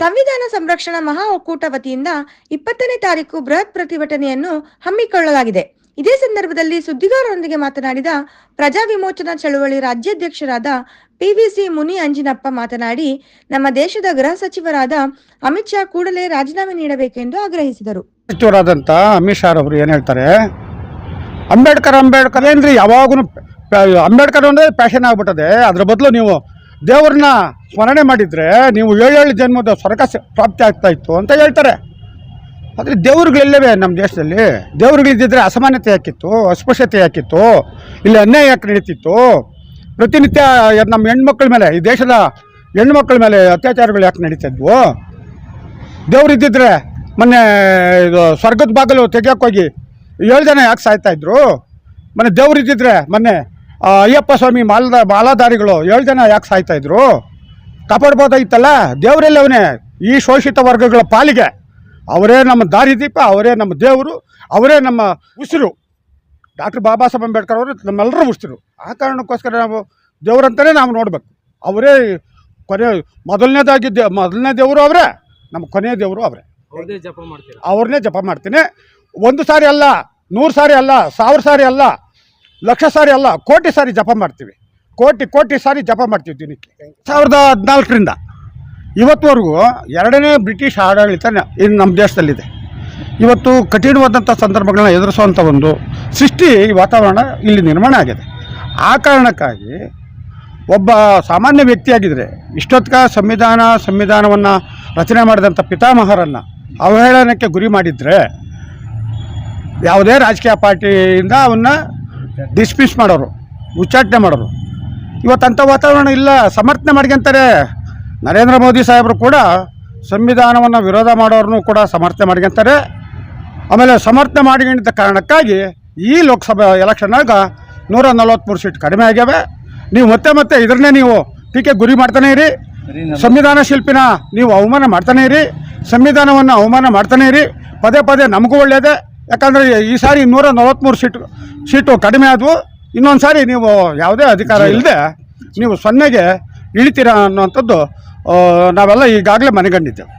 ಸಂವಿಧಾನ ಸಂರಕ್ಷಣಾ ಮಹಾ ಒಕ್ಕೂಟ ವತಿಯಿಂದ ಇಪ್ಪತ್ತನೇ ತಾರೀಕು ಬೃಹತ್ ಪ್ರತಿಭಟನೆಯನ್ನು ಹಮ್ಮಿಕೊಳ್ಳಲಾಗಿದೆ. ಇದೇ ಸಂದರ್ಭದಲ್ಲಿ ಸುದ್ದಿಗಾರರೊಂದಿಗೆ ಮಾತನಾಡಿದ ಪ್ರಜಾ ವಿಮೋಚನಾ ಚಳುವಳಿ ರಾಜ್ಯಾಧ್ಯಕ್ಷರಾದ ಪಿವಿಸಿ ಮುನಿ ಅಂಜಿನಪ್ಪ ಮಾತನಾಡಿ, ನಮ್ಮ ದೇಶದ ಗೃಹ ಸಚಿವರಾದ ಅಮಿತ್ ಶಾ ಕೂಡಲೇ ರಾಜೀನಾಮೆ ನೀಡಬೇಕೆಂದು ಆಗ್ರಹಿಸಿದರು. ಸಚಿವರಾದಂಥ ಅಮಿತ್ ಶಾ ಅವರು ಏನು ಹೇಳ್ತಾರೆ, ಅಂಬೇಡ್ಕರ್ ಅಂಬೇಡ್ಕರ್ ಏನ್ರಿ ಯಾವಾಗೂ ಅಂಬೇಡ್ಕರ್ ಅಂದ್ರೆ ಪ್ಯಾಷನ್ ಆಗ್ಬಿಟ್ಟದೆ. ಅದ್ರ ಬದಲು ನೀವು ದೇವ್ರನ್ನ ಸ್ಮರಣೆ ಮಾಡಿದರೆ ನೀವು ಏಳೇಳು ಜನ್ಮದ ಸ್ವರ್ಗ ಪ್ರಾಪ್ತಿ ಆಗ್ತಾ ಇತ್ತು ಅಂತ ಹೇಳ್ತಾರೆ. ಆದರೆ ದೇವ್ರುಗಳಿಲ್ಲವೇ ನಮ್ಮ ದೇಶದಲ್ಲಿ? ದೇವ್ರುಗಳಿದ್ದಿದ್ರೆ ಅಸಮಾನತೆ ಯಾಕಿತ್ತು, ಅಸ್ಪೃಶ್ಯತೆ ಯಾಕಿತ್ತು, ಇಲ್ಲಿ ಅನ್ಯಾಯ ಯಾಕೆ ನಡೀತಿತ್ತು? ಪ್ರತಿನಿತ್ಯ ನಮ್ಮ ಹೆಣ್ಮಕ್ಳ ಮೇಲೆ, ಈ ದೇಶದ ಹೆಣ್ಮಕ್ಳ ಮೇಲೆ ಅತ್ಯಾಚಾರಗಳು ಯಾಕೆ ನಡೀತಿದ್ವು ದೇವ್ರು ಇದ್ದಿದ್ರೆ ಮೊನ್ನೆ ಇದು ಸ್ವರ್ಗದ ಬಾಗಿಲು ತೆಗಿಯೋಕ್ಕೋಗಿ ಏಳು ಜನ ಯಾಕೆ ಸಾಯ್ತಾ ಇದ್ರು? ಮೊನ್ನೆ ದೇವ್ರು ಇದ್ದಿದ್ರೆ ಮೊನ್ನೆ ಅಯ್ಯಪ್ಪ ಸ್ವಾಮಿ ಮಾಲದ ಮಾಲಾಧಾರಿಗಳು ಏಳು ಜನ ಯಾಕೆ ಸಾಯ್ತಾ ಇದ್ರು? ಕಾಪಾಡ್ಬೋದಾಗಿತ್ತಲ್ಲ ದೇವರೆಲ್ಲವನೇ ಈ ಶೋಷಿತ ವರ್ಗಗಳ ಪಾಲಿಗೆ. ಅವರೇ ನಮ್ಮ ದಾರಿದೀಪ ಅವರೇ ನಮ್ಮ ದೇವರು ಅವರೇ ನಮ್ಮ ಉಸಿರು. ಡಾಕ್ಟರ್ ಬಾಬಾ ಸಾಹೇಬ್ ಅಂಬೇಡ್ಕರ್ ಅವರು ನಮ್ಮೆಲ್ಲರೂ ಉಸಿರು. ಆ ಕಾರಣಕ್ಕೋಸ್ಕರ ನಾವು ದೇವರಂತಲೇ ನಾವು ನೋಡಬೇಕು. ಅವರೇ ಕೊನೆ ಮೊದಲನೇದಾಗಿ ದೇ ಮೊದಲನೇ ದೇವರು ಅವರೇ ನಮ್ಮ ಕೊನೆಯ ದೇವರು ಅವರೇ. ಅವ್ರದೇ ಜಪ ಮಾಡ್ತೀರಾ? ಅವ್ರನ್ನೇ ಜಪ ಮಾಡ್ತೀನಿ. ಒಂದು ಸಾರಿ ಅಲ್ಲ ನೂರು ಸಾರಿ ಅಲ್ಲ ಸಾವಿರ ಸಾರಿ ಅಲ್ಲ ಲಕ್ಷ ಸಾರಿ ಅಲ್ಲ, ಕೋಟಿ ಸಾರಿ ಜಪ ಮಾಡ್ತೀವಿ. ಕೋಟಿ ಕೋಟಿ ಸಾರಿ ಜಪ ಮಾಡ್ತೀವಿ ದಿನಕ್ಕೆ. ಸಾವಿರದ ಹದಿನಾಲ್ಕರಿಂದ. ಇವತ್ತುವರೆಗೂ ಎರಡನೇ ಬ್ರಿಟಿಷ್ ಆಡಳಿತ ಇನ್ನು ನಮ್ಮ ದೇಶದಲ್ಲಿದೆ. ಇವತ್ತು ಕಠಿಣವಾದಂಥ ಸಂದರ್ಭಗಳನ್ನ ಎದುರಿಸುವಂಥ ಒಂದು ಸೃಷ್ಟಿ ವಾತಾವರಣ ಇಲ್ಲಿ ನಿರ್ಮಾಣ ಆಗಿದೆ. ಆ ಕಾರಣಕ್ಕಾಗಿ ಒಬ್ಬ ಸಾಮಾನ್ಯ ವ್ಯಕ್ತಿಯಾಗಿದ್ದರೆ ಇಷ್ಟೊತ್ಕ ಸಂವಿಧಾನ, ಸಂವಿಧಾನವನ್ನು ರಚನೆ ಮಾಡಿದಂಥ ಪಿತಾಮಹರನ್ನು ಅವಹೇಳನಕ್ಕೆ ಗುರಿ ಮಾಡಿದರೆ ಯಾವುದೇ ರಾಜಕೀಯ ಪಾರ್ಟಿಯಿಂದ ಅವನ್ನ ಡಿಸ್ಮಿಸ್ ಮಾಡೋರು, ಉಚ್ಚಾಟನೆ ಮಾಡೋರು. ಇವತ್ತಂಥ ವಾತಾವರಣ ಇಲ್ಲ, ಸಮರ್ಥನೆ ಮಾಡ್ಕೊಂತಾರೆ ನರೇಂದ್ರ ಮೋದಿ ಸಾಹೇಬರು ಕೂಡ ಸಂವಿಧಾನವನ್ನು ವಿರೋಧ ಮಾಡೋರನ್ನು ಕೂಡ ಸಮರ್ಥನೆ ಮಾಡ್ಕೊಂತಾರೆ ಆಮೇಲೆ ಸಮರ್ಥನೆ ಮಾಡ್ಕೊಂಡಿದ್ದ ಕಾರಣಕ್ಕಾಗಿ ಈ ಲೋಕಸಭಾ ಎಲೆಕ್ಷನ್ನಾಗ ನೂರ ನಲವತ್ತ್ಮೂರು ಸೀಟ್ ಕಡಿಮೆ ಆಗ್ಯಾವೆ. ನೀವು ಮತ್ತೆ ಮತ್ತೆ ಇದನ್ನೇ ನೀವು ಟೀಕೆ ಗುರಿ ಮಾಡ್ತಾನೆ ಇರಿ. ಸಂವಿಧಾನ ಶಿಲ್ಪಿನ ನೀವು ಅವಮಾನ ಮಾಡ್ತಾನೆ ಇರಿ. ಸಂವಿಧಾನವನ್ನು ಅವಮಾನ ಮಾಡ್ತಾನೆ ಇರಿ. ಪದೇ ಪದೇ ನಮಗೂ ಒಳ್ಳೆಯದೇ ಯಾಕಂದರೆ ಈ ಸಾರಿ ನೂರ ನಲವತ್ತ್ಮೂರು ಸೀಟು ಸೀಟು ಕಡಿಮೆ ಆದವು. ಇನ್ನೊಂದು ಸಾರಿ ನೀವು ಯಾವುದೇ ಅಧಿಕಾರ ಇಲ್ಲದೆ ನೀವು ಸೊನ್ನೆಗೆ ಇಳಿತೀರಾ ಅನ್ನುವಂಥದ್ದು ನಾವೆಲ್ಲ ಈಗಾಗಲೇ ಮನೆಗಂಡಿದ್ದೇವೆ.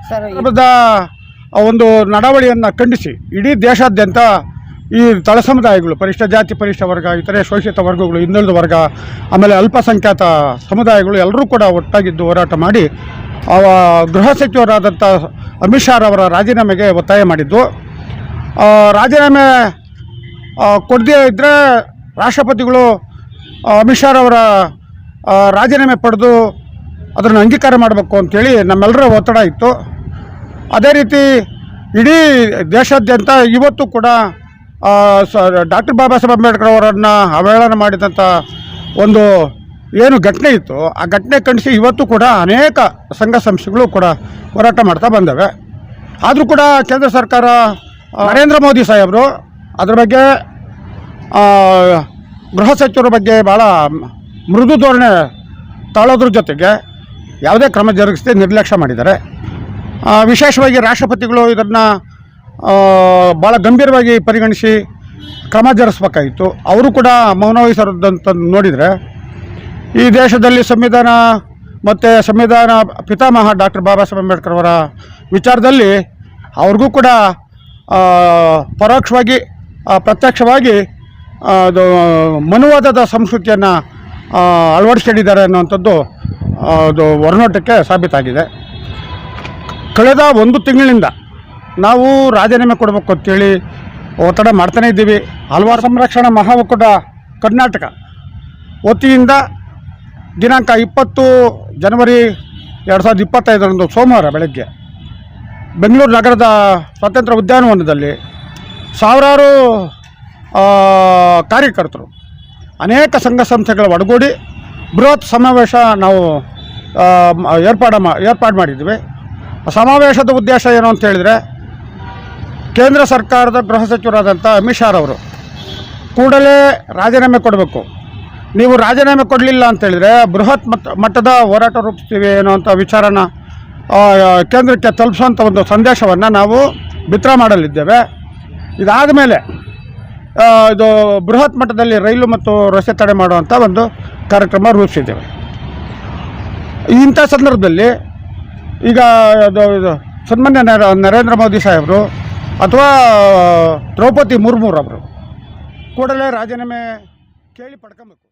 ಒಂದು ನಡಾವಳಿಯನ್ನು ಖಂಡಿಸಿ ಇಡೀ ದೇಶಾದ್ಯಂತ ಈ ತಳ ಸಮುದಾಯಗಳು ಪರಿಷ್ಠ ಜಾತಿ ಪರಿಷ್ಠ ವರ್ಗ ಇತರೆ ಶೋಷಿತ ವರ್ಗಗಳು ಹಿಂದುಳಿದ ವರ್ಗ ಆಮೇಲೆ ಅಲ್ಪಸಂಖ್ಯಾತ ಸಮುದಾಯಗಳು ಎಲ್ಲರೂ ಕೂಡ ಒಟ್ಟಾಗಿದ್ದು ಹೋರಾಟ ಮಾಡಿ ಅವ ಗೃಹ ಸಚಿವರಾದಂಥ ಅಮಿತ್ ಶಾ ಅವರ ರಾಜೀನಾಮೆಗೆ ಒತ್ತಾಯ ಮಾಡಿದ್ದು. ರಾಜೀನಾಮೆ ಕೊಡದೇ ಇದ್ದರೆ ರಾಷ್ಟ್ರಪತಿಗಳು ಅಮಿತ್ ಶಾ ಅವರ ಆ, ರಾಜೀನಾಮೆ ಪಡೆದು ಅದನ್ನು ಅಂಗೀಕಾರ ಮಾಡಬೇಕು ಅಂಥೇಳಿ ನಮ್ಮೆಲ್ಲರ ಒತ್ತಡ ಇತ್ತು. ಅದೇ ರೀತಿ ಇಡೀ ದೇಶಾದ್ಯಂತ ಇವತ್ತು ಕೂಡ ಸ ಡಾಕ್ಟರ್ ಬಾಬಾ ಸಾಹೇಬ್ ಅಂಬೇಡ್ಕರ್ ಅವರನ್ನು ಅವಹೇಳನ ಮಾಡಿದಂಥ ಒಂದು ಏನು ಘಟನೆ ಇತ್ತು. ಆ ಘಟನೆ ಖಂಡಿಸಿ ಇವತ್ತು ಕೂಡ ಅನೇಕ ಸಂಘ ಸಂಸ್ಥೆಗಳು ಕೂಡ ಹೋರಾಟ ಮಾಡ್ತಾ ಬಂದವೆ. ಆದರೂ ಕೂಡ ಕೇಂದ್ರ ಸರ್ಕಾರ ನರೇಂದ್ರ ಮೋದಿ ಸಾಹೇಬರು, ಅದ್ರ ಬಗ್ಗೆ ಗೃಹ ಸಚಿವರ ಬಗ್ಗೆ ಭಾಳ ಮೃದು ಧೋರಣೆ ತಾಳೋದ್ರ ಜೊತೆಗೆ ಯಾವುದೇ ಕ್ರಮ ಜರುಗಿಸದೆ ನಿರ್ಲಕ್ಷ್ಯ ಮಾಡಿದ್ದಾರೆ. ವಿಶೇಷವಾಗಿ ರಾಷ್ಟ್ರಪತಿಗಳು ಇದನ್ನು ಭಾಳ ಗಂಭೀರವಾಗಿ ಪರಿಗಣಿಸಿ ಕ್ರಮ ಜರುಗಿಸ್ಬೇಕಾಗಿತ್ತು. ಅವರು ಕೂಡ ಮೌನ ವಹಿಸಿರೋದಂತ ನೋಡಿದರೆ, ಈ ದೇಶದಲ್ಲಿ ಸಂವಿಧಾನ ಮತ್ತು ಸಂವಿಧಾನ ಪಿತಾಮಹ ಡಾಕ್ಟರ್ ಬಾಬಾ ಸಾಹೇಬ್ ಅಂಬೇಡ್ಕರ್ ಅವರ ವಿಚಾರದಲ್ಲಿ ಅವ್ರಿಗೂ ಕೂಡ ಪರೋಕ್ಷವಾಗಿ ಪ್ರತ್ಯಕ್ಷವಾಗಿ ಅದು, ಮನುವಾದದ ಸಂಸ್ಕೃತಿಯನ್ನು ಅಳವಡಿಸ್ಕೊಂಡಿದ್ದಾರೆ ಅನ್ನುವಂಥದ್ದು ಅದು ಹೊರನೋಟಕ್ಕೆ ಸಾಬೀತಾಗಿದೆ. ಕಳೆದ ಒಂದು ತಿಂಗಳಿಂದ ನಾವು ರಾಜೀನಾಮೆ ಕೊಡಬೇಕು ಅಂತೇಳಿ ಒತ್ತಡ ಮಾಡ್ತಾನೇ ಇದ್ದೀವಿ. ಹಲವಾರು ಸಂರಕ್ಷಣಾ ಮಹಾ ಒಕ್ಕೂಟ ಕರ್ನಾಟಕ ವತಿಯಿಂದ ದಿನಾಂಕ ಇಪ್ಪತ್ತು ಜನವರಿ ಎರಡು ಸಾವಿರದ ಇಪ್ಪತ್ತೈದರಂದು ಸೋಮವಾರ ಬೆಳಗ್ಗೆ ಬೆಂಗಳೂರು ನಗರದ ಸ್ವಾತಂತ್ರ್ಯ ಉದ್ಯಾನವನದಲ್ಲಿ ಸಾವಿರಾರು ಕಾರ್ಯಕರ್ತರು, ಅನೇಕ ಸಂಘ ಸಂಸ್ಥೆಗಳ ಒಡಗೂಡಿ ಬೃಹತ್ ಸಮಾವೇಶ ನಾವು ಏರ್ಪಾಡ ಮ- ಏರ್ಪಾಡು ಮಾಡಿದ್ವಿ. ಸಮಾವೇಶದ ಉದ್ದೇಶ ಏನು ಅಂತ ಹೇಳಿದರೆ, ಕೇಂದ್ರ ಸರ್ಕಾರದ ಗೃಹ ಸಚಿವರಾದಂಥ ಅಮಿತ್ ಅವರು ಕೂಡಲೇ ರಾಜೀನಾಮೆ ಕೊಡಬೇಕು. ನೀವು ರಾಜೀನಾಮೆ ಕೊಡಲಿಲ್ಲ ಅಂತೇಳಿದರೆ ಬೃಹತ್ ಮಟ್ಟ ಮಟ್ಟದ ಹೋರಾಟ ರೂಪಿಸ್ತೀವಿ ಅನ್ನುವಂಥ ವಿಚಾರನ ಕೇಂದ್ರಕ್ಕೆ ತಲುಪಿಸುವಂಥ ಒಂದು ಸಂದೇಶವನ್ನು ನಾವು ಬಿತ್ತರ ಮಾಡಲಿದ್ದೇವೆ. ಇದಾದ ಮೇಲೆ ಇದು ಬೃಹತ್ ಮಟ್ಟದಲ್ಲಿ ರೈಲು ಮತ್ತು ರಸ್ತೆ ತಡೆ ಮಾಡುವಂಥ ಒಂದು ಕಾರ್ಯಕ್ರಮ ರೂಪಿಸಿದ್ದೇವೆ. ಇಂಥ ಸಂದರ್ಭದಲ್ಲಿ ಈಗ ಅದು, ಇದು ಸನ್ಮಾನ್ಯ ನರೇಂದ್ರ ಮೋದಿ ಸಾಹೇಬರು ಅಥವಾ ದ್ರೌಪದಿ ಮುರ್ಮುರವರು ಕೂಡಲೇ ರಾಜೀನಾಮೆ ಕೇಳಿ ಪಡ್ಕೊಬೇಕು.